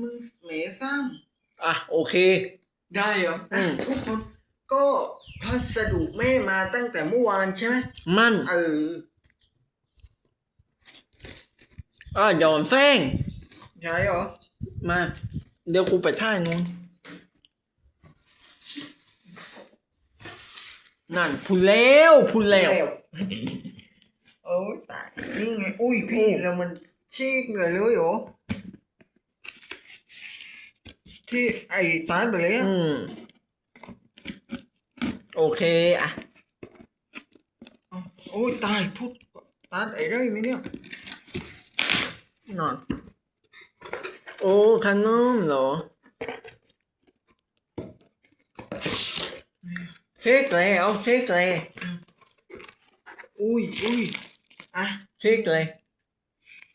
มึงเมสร้างอะโอเค ได้เหรออือะมทุกคน ก็พัสดุแม่มาตั้งแต่เมื่อวานใช่ไหมมั่นเอออะหยอนแฟงใช่เหรอมา เดี๋ยวกูไปท่ายนู้น นั่นพูดแล้วพูดแล้ว โอ้ยตายนี่ไงอุ้ยพี่แล้วมันชีกเลยเลยเหรอที่ ไอ้ตายไปเลยอะอืม โอเคอะเอาโอ้ยตายพูดตายไอ้ไรไหมเนี่ย นอน โอ้ขนมเหรอเช็คแล้วเช็คเลยอุ้ยอุ้ยอะเช็คเลย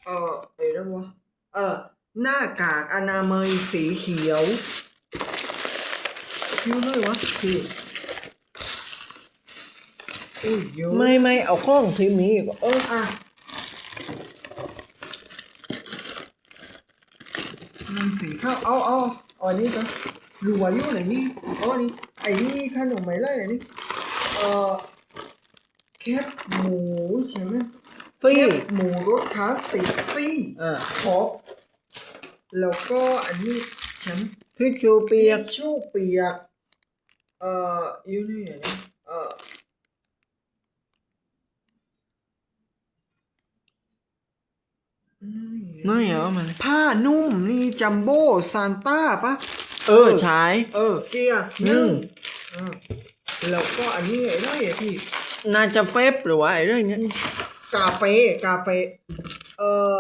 เออไอ้ไรวะเออ หน้ากากอนามัยสีเขียวคิ้วเลยวะพี่อุ้ยเยอะไม่ไม่เอาข้องทีมีก่อนเอออะมันสีข้าวเอาเอาเอาอันนี้กันรู้ว่าอยู่ไหนนี่เอาอันนี้ไอ้นี่ขนมไหมล่ะไอ้นี่เอ่อแคบหมูใช่ไหมฟรีแคบหมูรสคลาสสิกซี่อ่าครบ แล้วก็อันนี้ใช่ไหมพริกชูเปียกทิชชู่เปียก เอ่ออยู่นี่อันนี้เอ่อนี่ไม่เหรอมันผ้านุ่มนี่จัมโบ้ซานต้าปะเออใช้เออ เกียร์อืนึ่งมอ่าแล้วก็อันนี้ไอ้ไรอะพี่น่าจะเฟบหรือว่าไอ้เรื่องเนี้ยกาเฟกาเฟเอ่อ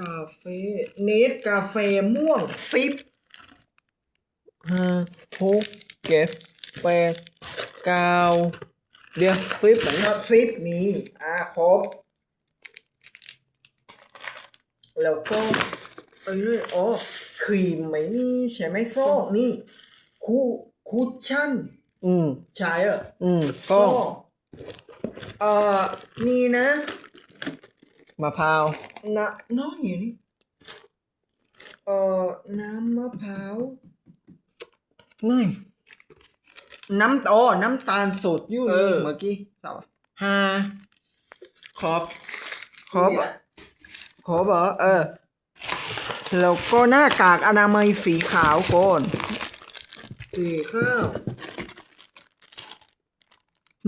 กาเฟเนสกาเฟม่วงซิปห้าหกเจ็ดแปดเก้าเดี๋ยวฟิบไหนครับซิปมีอ่าครบ แล้วก็ไอ้เรื่องอ๋อครีมไหมนี่ ใช่ไหมซอกนี่ คูคุชชั่น อืม ใช่เหรออืมก็ เอ่อนี่นะ มะพร้าวนะน้อยอย่างนี้เอ่อน้ำมะพร้าวนี่น้ำอ๋อน้ำตาลสดอยู่เอนี่อเมื่อกี้สาวห้าครบขอบอกขอบอกเออ แล้วก็หน้ากากอนามัยสีขาวก่อนสีข้าว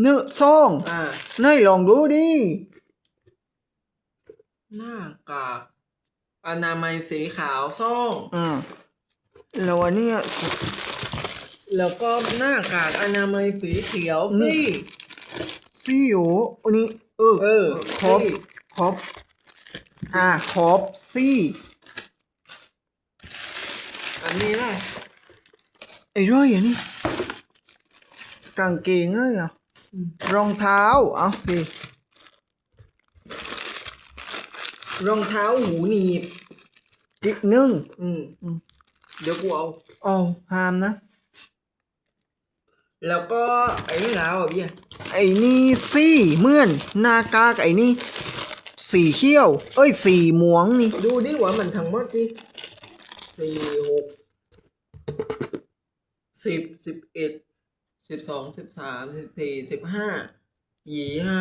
เนื้อซ่องอ่านายลองดูดิ หน้ากากอนามัยสีขาวส้มอืมแล้วอันเนี้ย แล้วก็หน้ากากอนามัยสีเขียวนี่นี่ ซี่โออันนี้ เออเออครบซี่ ครบอ่าครบซี่ อันนี้ได้ไอ้ร้อยอันนี้ กางเกงเลยเหรออืมรองเท้า เอาพี่ รองเท้าหูหนีบอีกหนึ่งอืมอืมเดี๋ยวกูเอาเอาห้ามนะ แล้วก็ไอ้นี่แล้วอะพี่ไอ้นี่ซี่เหมื่อนหน้ากากไอ้นี่สีเขียว เอ้ยสีม่วงนี่ ดูดิว่ามันทั้งหมดดิสี่หกสิบสิบเอ็ดสิบสองสิบสามสิบสี่สิบห้ายี่ห้า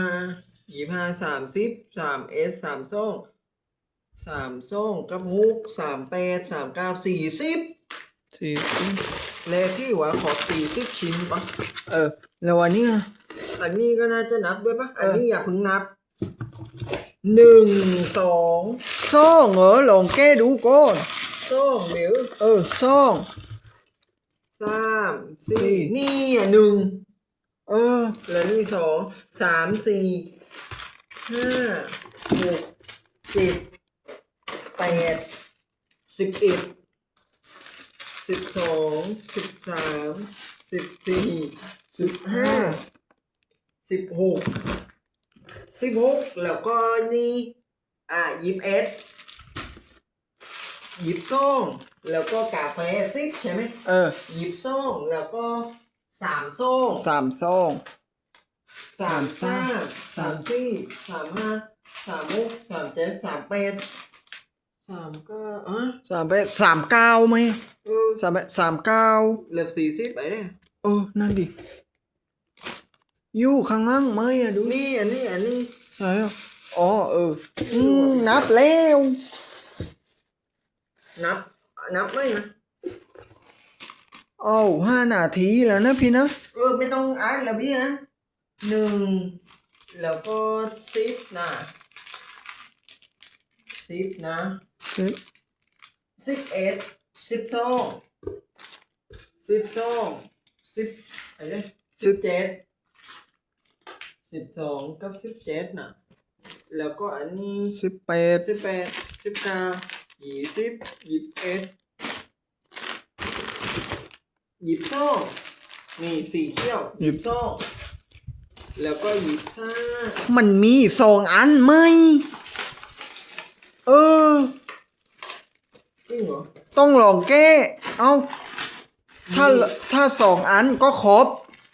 ยี่ห้าสามสิบสามเอสสามส่ง สามส่งกับฮุกสามแปดสามเก้าสี่สิบสีเลขที่ว่าขอสี่สิบชิ้นปะเออ แล้วอันนี้อะอันนี้ก็น่าจะนับด้วยปะเอออัอันนี้อย่าเพิ่งนับหนึ่งสองซ่องเหรอลองแก้ดูก่อนสองเดี๋ยวเออซ่องสามสี่สี่นี่อะหนึ่งเออ แล้วนี่สองสามสี่ห้าหกเจ็ดแปด สิบเอ็ดสิบสองสิบสามสิบสี่สิบห้าสิบหกสิบหกแล้วก็นี่อะยิบเอ็ดยิบสองแล้วก็กาแฟสิบใช่ไหมเออหยิบซ่องแล้วก็สามซ่องสามซ่องสามซ่าสาสามมสี่สามห้าสามหกสามเจ็ดสามแปด สามก็อะสามแปดสามเก้าไหมเออสามแปดสามเก้าเหลือสี่สิบไปเนี่ยเออนั่นดิอยู่ข้างล่างไหมอะดูนี่อันนี้อันนี้ไหนอะอ๋อเอออืมนับแล้วนับนับไหมนะเอ้าห้านาทีแล้วนะพี่นะเออไม่ต้องอ่านแล้วพี่นะหนึ่งแล้วก็สิบนะสิบนะ สิบเอ็ดสิบสองสิบสองสิบอะไรเนี่ยสิบเจ็ดสิบสองกับสิบเจ็ดนะแล้วก็อันนี้สิบแปดสิบแปดสิบเก้ายี่สิบยี่สิบเอ็ดยี่สิบสองนี่สี่เขี้ยวยี่สิบสองแล้วก็ยี่สิบห้ามันมีสองอันไหมเออจ ริงเหรอต้องลองแก้ เอาถ้าถ้าสองอันก็ครบ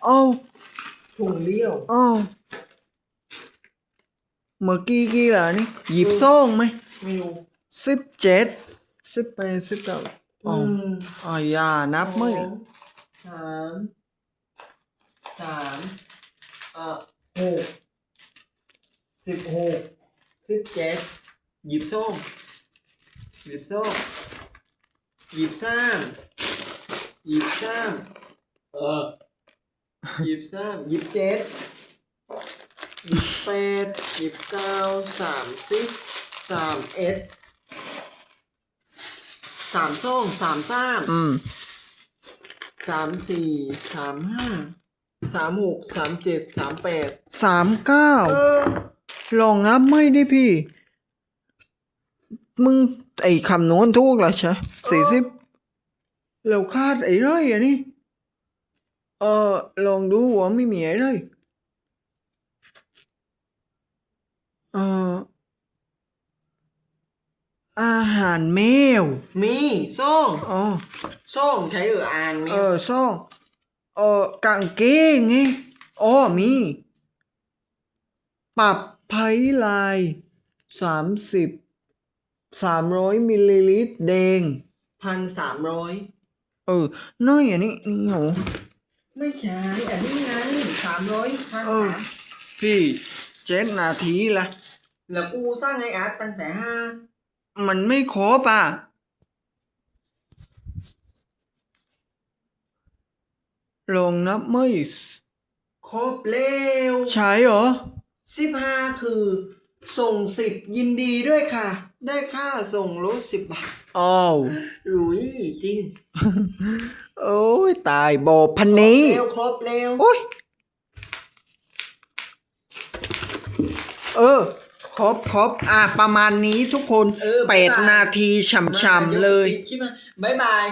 เอาถุงเดียวเอาเมื่อกี้กี่ล่ะนี่หยิบซองไหมไม่รู้สิบเจ็ดสิบแปดสิบเก้าอือ๋อมอ๋ออย่านับไม่สองสามสามอะหกสิบหกสิบเจ็ดหยิบส้ม หยิบส้มหยิบสามหยิบสามเออ หยิบสามหยิบเจ็ดหยิบแปดหยิบเก้าสามสิบสามเอ็ดสามส้มสามสามอืมสามสี่สามห้าสามหกสามเจ็ดสามแปดสามเก้าเออ ลองนับไม่ดิพี่ มึงไอ้คำนวณถูกแล้วใช่สี่สิบแล้วคาดไอ้ไรอะนี่เออลองดูว่าไม่มีไอ้ไรเอออาหารแมวมีซ่องอ๋อซ่องใช้เอออ่านไหมเออซ่องเออกางเกงไงอ๋อมีปรับไพลายสามสิบ สามร้อยมิลลิลิตรแดงพันสามร้อยเออน้อยอันนี้นี่โหไม่ใช่อันนี้ไงสามร้อยพันเออพี่เจ็ดนาทีละแล้วกูสร้างไออาร์ตตั้งแต่ห้ามันไม่ครบอะลองนับไม่ครบแล้วใช่เหรอสิบห้าคือ ส่งสิบยินดีด้วยค่ะ ได้ค่าส่งรถสิบบาทอ้าวหรุยจริงโอ้ยตายบอพันนี้ เร็วครบเร็วโอ้ย เออ ครบครบอะ ประมาณนี้ทุกคนเออแปดนาทีฉ่ำๆเลยใช่ไหมบ๊ายบาย